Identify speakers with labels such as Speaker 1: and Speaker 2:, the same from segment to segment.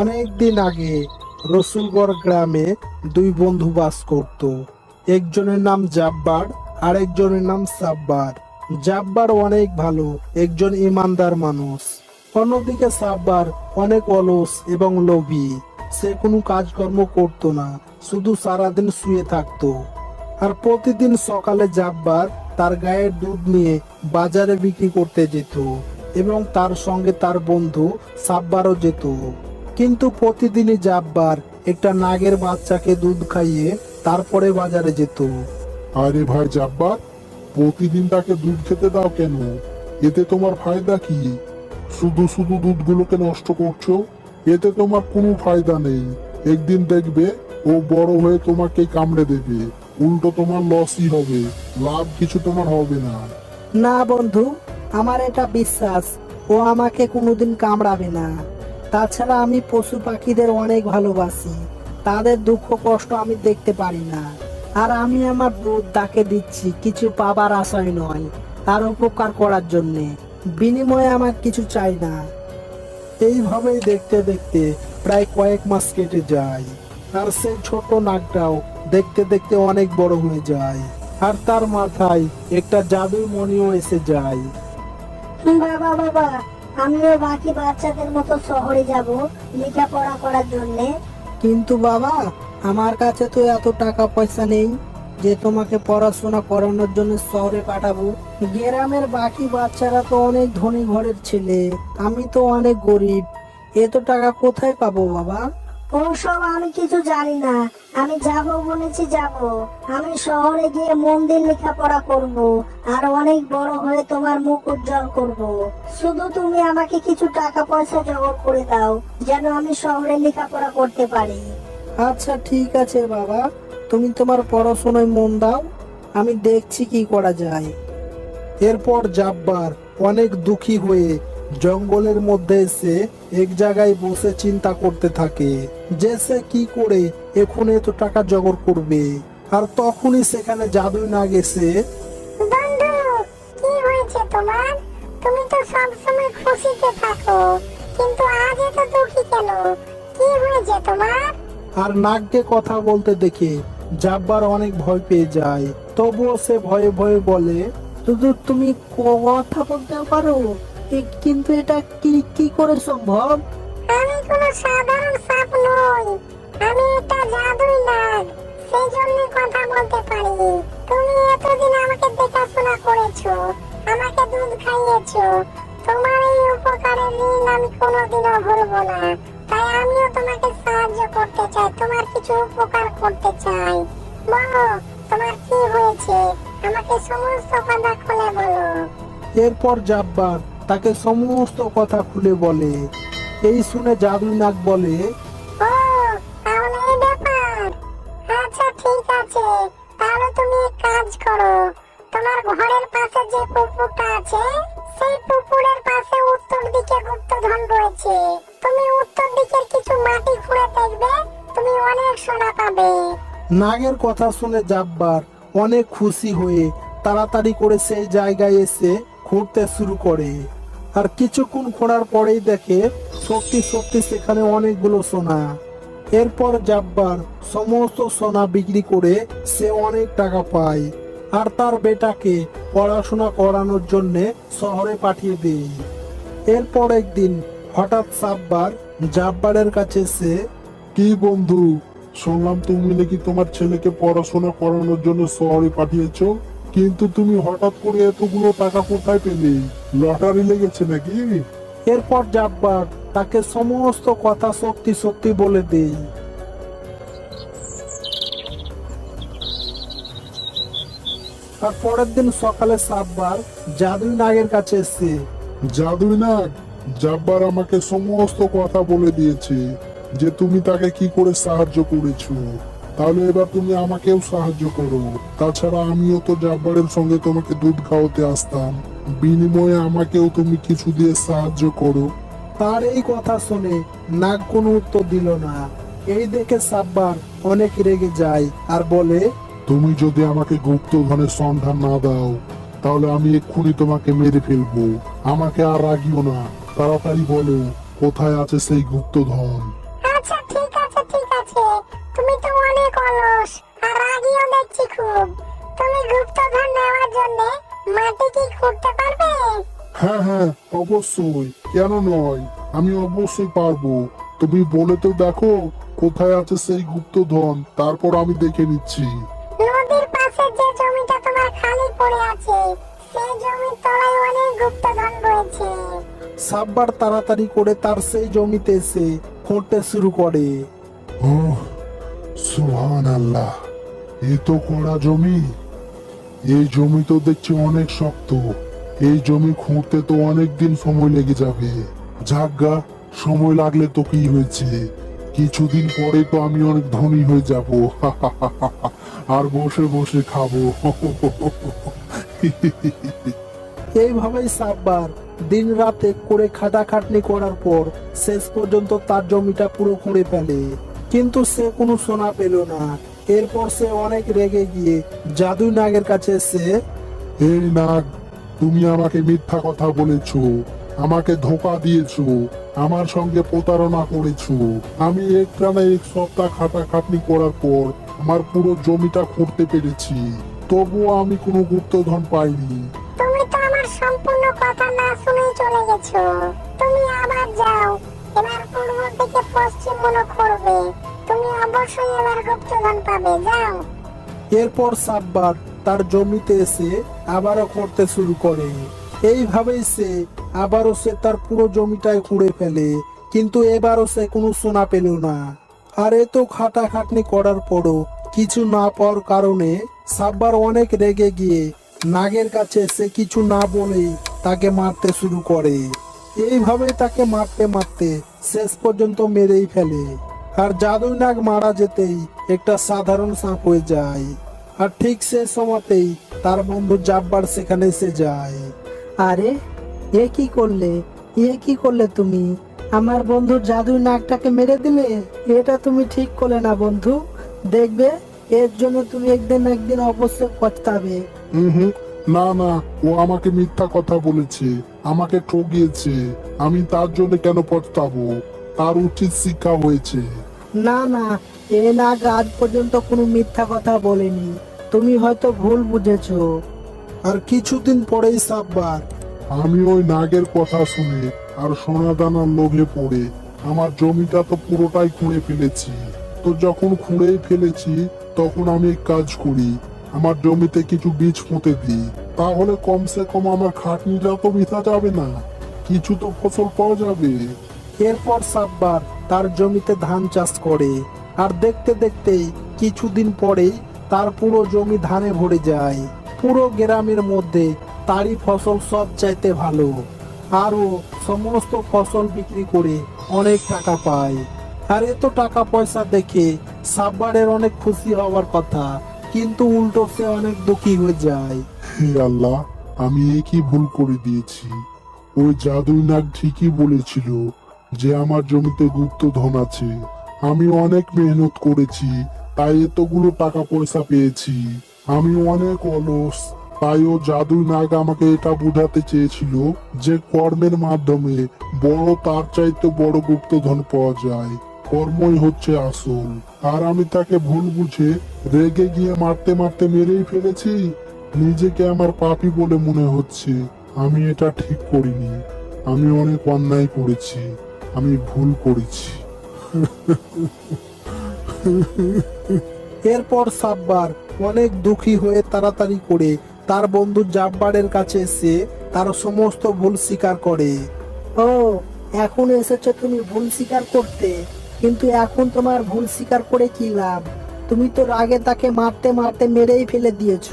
Speaker 1: অনেক দিন আগে রসুলগড় গ্রামে দুই বন্ধু বাস করত। একজনের নাম জাব্বার আর একজনের নাম সাব্বার। জাব্বার অনেক ভালো, একজন ইমানদার মানুষ। অন্যদিকে সাব্বার অনেক অলস এবং লোভী। সে কোনো কাজকর্ম করতো না, শুধু সারাদিন শুয়ে থাকতো। আর প্রতিদিন সকালে জাব্বার তার গায়ের দুধ নিয়ে বাজারে বিক্রি করতে যেত এবং তার সঙ্গে তার বন্ধু সাব্বারও যেত। কিন্তু প্রতিদিনই জাব্বার একটা নাগের বাচ্চাকে দুধ খাইয়ে তারপরে বাজারে যেত।
Speaker 2: আরে ভাই জাব্বার প্রতিদিন তাকে দুধ খেতে দাও কেন? এতে তোমার ফায়দা কি? শুধু শুধু দুধগুলোকে নষ্ট করছ? এতে তোমার কোনো ফায়দা নেই। একদিন দেখবে ও বড় হয়ে তোমাকে কামড়ে দেবে। উল্টো তোমার লসই হবে। লাভ কিছু তোমার হবে না।
Speaker 3: না বন্ধু আমার এটা বিশ্বাস ও আমাকে কোনোদিন কামড়াবে না। তাছাড়া আমি পশু পাখিদের অনেক ভালোবাসি। তাদের দুঃখ কষ্ট আমি দেখতে পারি না। আর আমি আমার দুধ তাকে দিচ্ছি, কিছু পাবার আশায় নয়, তার উপকার করার জন্যে। বিনিময়ে আমার কিছু চাই না।
Speaker 1: এইভাবেই দেখতে দেখতে প্রায় কয়েক মাস কেটে যায়। আর সেই ছোট নাকটাও দেখতে দেখতে অনেক বড় হয়ে যায়। আর তার মাথায় একটা জাদুর মণিও এসে যায়।
Speaker 4: বাবা বাবা আমিও বাকি বাচ্চাদের মতো শহরে যাব লেখাপড়া করার জন্যে।
Speaker 3: কিন্তু বাবা, আমার কাছে তো এত টাকা পয়সা নেই যে তোমাকে পড়াশোনা করানোর জন্য শহরে পাঠাবো। গ্রামের বাকি বাচ্চারা তো অনেক ধনী ঘরের ছেলে, আমি তো অনেক গরিব। এত টাকা কোথায় পাবো বাবা?
Speaker 4: ওসব আমি কিছু জানি না। আমি যাব বলেছি যাব। আমি শহরে গিয়ে মন্দির লেখাপড়া করব। আর অনেক বড় হয়ে তোমার মুখ উজ্জ্বল করব। শুধু তুমি আমাকে কিছু টাকা পয়সা জোগাড় করে দাও, যেন আমি শহরে লেখাপড়া করতে পারি।
Speaker 3: আচ্ছা ঠিক আছে বাবা। তুমি তোমার পড়াশোনায় মন দাও। আমি দেখছি কি করা যায়।
Speaker 1: এরপর জাব্বার অনেক দুঃখী হয়ে জঙ্গলের মধ্যে এসে এক জায়গায় বসে চিন্তা করতে থাকে যে সে কি করে এখন এত টাকা জোগাড় করবে। আর তখনই সেখানে জাদুই না গেছে।
Speaker 4: বন্ধু কি হয়েছে তোমার? তুমি তো সব খুশিতে থাকো কিন্তু আজ এত দুঃখী কেন? কি হয়েছে তোমার?
Speaker 1: আর নাগকে কথা বলতে দেখে জাব্বার অনেক ভয় পেয়ে যায়। তবুও সে ভয়ে ভয়ে বলে
Speaker 3: শুধু তুমি কথা বলতে পারো? কিন্তু এটা কি কি করে সম্ভব?
Speaker 4: আমি কোনো সাধারণ সাপ নই। আমি একটা জাদুই নাগ। সেই জন্য কথা বলতে পারি। তুমি এতদিন আমাকে দেখাশোনা করেছ আমাকে দুধ খাইয়েছো। তোমার এই উপকারের ঋণ আমি কোনোদিনও ভুলবো না। তাই আমিও তোমাকে সাহায্য করতে চাই তোমার কিছু উপকার করতে চাই। বলো তোমার কি হয়েছে? আমাকে সমস্ত কথা খুলে বলো।
Speaker 1: এরপর জাব্বার। তাকে সমস্ত কথা খুলে বলে। এই শুনে জাদুই নাগ বলে
Speaker 4: আচ্ছা ঠিক আছে। তাহলে তুমি এক কাজ করো। তোমার ঘরের পাশে যে পুকুরটা আছে সেই পুকুরের পাশে উত্তর দিকে গুপ্তধন রয়েছে। তুমি উত্তর দিকের কিছু মাটি খুঁড়ে দেখবে তুমি অনেক সোনা পাবে।
Speaker 1: নাগের কথা শুনে জাব্বার অনেক খুশি হয়ে তাড়াতাড়ি করে সেই জায়গায় এসে খুঁড়তে শুরু করে। আর কিছুক্ষণ ঘোরার পরেই দেখে সত্যি সত্যি সেখানে অনেকগুলো সোনা। এরপর জাব্বার সমস্ত সোনা বিক্রি করে সে অনেক টাকা পায়। আর তার বেটাকে পড়াশোনা করানোর জন্য শহরে পাঠিয়ে দেয়। এরপর একদিন হঠাৎ সাব্বার জাব্বারের কাছে সে
Speaker 2: কি বন্ধু, শুনলাম তুমি নাকি তোমার ছেলেকে পড়াশোনা করানোর জন্য শহরে পাঠিয়েছো? কিন্তু তুমি হঠাৎ করে এতগুলো টাকা কোথায় পেলে? লটারি লেগেছে নাকি?
Speaker 1: এরপর জাব্বার তাকে সমস্ত কথা সত্যি সত্যি বলে দেই। আর পরের দিন সকালে সাব্বার জাদুই নাগের কাছে এসে
Speaker 2: জাদুই নাগ? জাব্বার আমাকে সমস্ত কথা বলে দিয়েছে যে তুমি তাকে কি করে সাহায্য করেছ? তাহলে এবার তুমি আমাকেও সাহায্য করো। তাছাড়া আমিও তো জাব্বারের সঙ্গে তোমাকে দুধ খাওয়াতে আসতাম। বিনিময়ে আমাকেও তুমি কিছু দিয়ে সাহায্য করো।
Speaker 1: তার এই কথা শুনে নাগ কোনো উত্তর দিল না। এই দেখে সাব্বার অনেক রেগে যায় আর বলে
Speaker 2: তুমি যদি আমাকে গুপ্ত ধনের সন্ধান না দাও তাহলে আমি এক্ষুনি তোমাকে মেরে ফেলব। আমাকে আর রাগিও না। তাড়াতাড়ি বলো কোথায় আছে সেই গুপ্তধন
Speaker 4: হয়েছে তুমি তো অনেক অলস আর রাগিও দেখছি খুব। তুমি গুপ্তধন নেওয়ার জন্য মাটি কি খুঁড়তে পারবে?
Speaker 2: হ্যাঁ হ্যাঁ অবশ্যই। কেন নয়? আমি অবশ্যই পারব। তুমি বলে তো দেখো কোথায় আছে সেই গুপ্তধন তারপর আমি দেখে নিচ্ছি।
Speaker 4: নদীর পাশে যে জমিটা তোমার খালি পড়ে আছে সেই জমির তলায় অনেক গুপ্তধন রয়েছে।
Speaker 1: সাব্বার তাড়াতাড়ি করে তার সেই জমিতে এসে খুঁড়তে শুরু করে।
Speaker 2: সুহান এ তো কড়া জমি। এই জমি তো দেখছি অনেক শক্ত। এই জমি খুঁড়তে তো অনেক দিন সময় লেগে যাবে। যাজ্ঞা সময় লাগলে তো কি হয়েছে? কিছুদিন পরে তো আমি অনেক ধনী হয়ে যাব। আর বসে বসে খাব।
Speaker 1: এইভাবেই সাব্বার দিন রাত করে খাটাখাটনি করার পর শেষ পর্যন্ত তার জমিটা পুরো খুঁড়ে ফেলে। কিন্তু সে কোনো সোনা পেল না। এরপর সে অনেক রেগে গিয়ে জাদুই নাগের কাছে এসে
Speaker 2: এই নাগ তুমি আমাকে মিথ্যা কথা বলেছ আমাকে ধোকা দিয়েছ আমার সঙ্গে প্রতারণা করেছ। আমি এক না এক সপ্তাহ খাটাখাটনি করার পর আমার পুরো জমিটা খুঁড়তে পেরেছি। তবুও আমি কোনো গুপ্তধন পাইনি।
Speaker 4: তুমি তো আমার সম্পূর্ণ কথা না শুনেই চলে গেছো। তুমি আবার যাও। এবার পূর্ব থেকে পশ্চিম করবে। তুমি অবশ্যই এবার গুপ্তধন পাবে, যাও।
Speaker 1: এরপর সাব্বার তার জমিতে এসে আবারও করতে শুরু করে। এইভাবেই সে আবারও সে তার পুরো জমিটায় খুঁড়ে ফেলে, কিন্তু এবারও সে কোনো সোনা পেল না। আর এত খাটাখাটনি করার পরও কিছু না পাওয়ার কারণে সাব্বার অনেক রেগে গিয়ে নাগের কাছে সে কিছু না বলেই তাকে মারতে শুরু করে। এইভাবে তাকে মারতে মারতে শেষ পর্যন্ত মেরেই ফেলে। আর জাদুই নাগ মারা যেতেই একটা সাধারণ সাপ হয়ে যায়। আর ঠিক সে সময়তেই তার বন্ধু জাব্বার সেখানে এসে যায়।
Speaker 3: আরে এ কি করলে? এ কি করলে তুমি? আমার বন্ধু জাদুই নাকটাকে মেরে দিলে? এটা তুমি ঠিক করলে না বন্ধু। দেখবে এর জন্য তুমি একদিন একদিন অবশ্যই পচতাবে
Speaker 2: হুম না না ও আমাকে মিথ্যা কথা বলেছে। আমাকে ঠকিয়েছে আমি তার জন্য কেন পস্তাবো তার উচিত শিক্ষা হয়েছে।
Speaker 3: না না এ নাগ আজ পর্যন্ত কোনো মিথ্যা কথা বলেনি। তুমি হয়তো ভুল বুঝেছ।
Speaker 1: আর কিছুদিন পরেই সাব্বার।
Speaker 2: আমি ওই নাগের কথা শুনে আর সোনাদানার লোভে পড়ে। আমার জমিটা তো পুরোটাই খুঁড়ে ফেলেছি। তো যখন খুঁড়েই ফেলেছি তখন আমি এক কাজ করি। আমার জমিতে কিছু বীজ পুঁতে দিই। তাহলে কমসে কম আমার খাটনিটা তো মিথা যাবে না। কিছু তো ফসল পাওয়া যাবে।
Speaker 1: এরপর সাব্বার তার জমিতে ধান চাষ করে। আর দেখতে দেখতেই কিছুদিন পরেই তার পুরো জমি ধানে ভরে যায়। পুরো গ্রামের মধ্যে তারই ফসল সব চাইতে ভালো। আরও সমস্ত ফসল বিক্রি করে অনেক টাকা পায়। আর এত টাকা পয়সা দেখে সাব্বারের অনেক খুশি হওয়ার কথা। কিন্তু উল্টো সে অনেক দুঃখী হয়ে যায়।
Speaker 2: হে আল্লাহ, আমি একই ভুল করে দিয়েছি। ওই জাদুই নাগ ঠিকই বলেছিল যে আমার জমিতে গুপ্ত ধন আছে। আমি অনেক মেহনত করেছি, তাই এতগুলো টাকা পয়সা পেয়েছি। আমি অনেক অলস, তাই ও জাদুই নাগ আমাকে এটা বোঝাতে চেয়েছিল যে কর্মের মাধ্যমে বড় তার চাইতে বড় গুপ্তধন পাওয়া যায়। কর্মই হচ্ছে আসল। আর আমি তাকে ভুল বুঝে রেগে গিয়ে মারতে মারতে মেরেই ফেলেছি? নিজেকে আমার পাপি বলে মনে হচ্ছে। আমি এটা ঠিক করিনি। আমি অনেক অন্যায় করেছি। আমি ভুল করেছি।
Speaker 1: এরপর সাব্বার অনেক দুঃখী হয়ে তাড়াতাড়ি করে তার বন্ধু জাব্বারের কাছে এসে তার সমস্ত ভুল স্বীকার করে।
Speaker 3: ও এখন এসেছ তুমি ভুল স্বীকার করতে। কিন্তু এখন তোমার ভুল স্বীকার করে কি লাভ? তুমি তো রাগে তাকে মারতে মারতে মেরেই ফেলে দিয়েছ।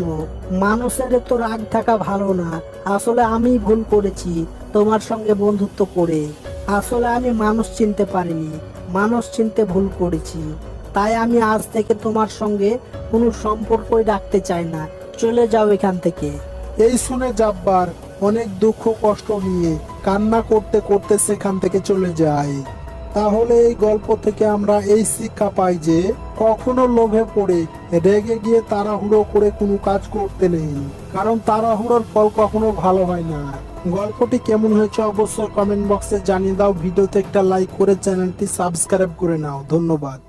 Speaker 3: মানুষের তো রাগ থাকা ভালো না। আসলে আমি ভুল করেছি, তোমার সঙ্গে বন্ধুত্ব করে। আসলে আমি মানুষ চিনতে পারিনি, মানুষ চিনতে ভুল করেছি। তাই আমি আজ থেকে তোমার সঙ্গে কোনো সম্পর্কই রাখতে চাই না। চলে যাও এখান থেকে।
Speaker 1: এই শুনে জাব্বার অনেক দুঃখ কষ্ট নিয়ে কান্না করতে করতে সেখান থেকে চলে যায়। তাহলে এই গল্প থেকে আমরা এই শিক্ষা পাই যে কখনো লোভে পড়ে, রেগে গিয়ে তাড়াহুড়ো করে কোনো কাজ করতে নেই। কারণ তাড়াহুড়োর ফল কখনো ভালো হয় না। গল্পটি কেমন হয়েছে অবশ্যই কমেন্ট বক্সে জানিয়ে দাও। ভিডিওতে একটা লাইক করে চ্যানেলটি সাবস্ক্রাইব করে নাও। ধন্যবাদ।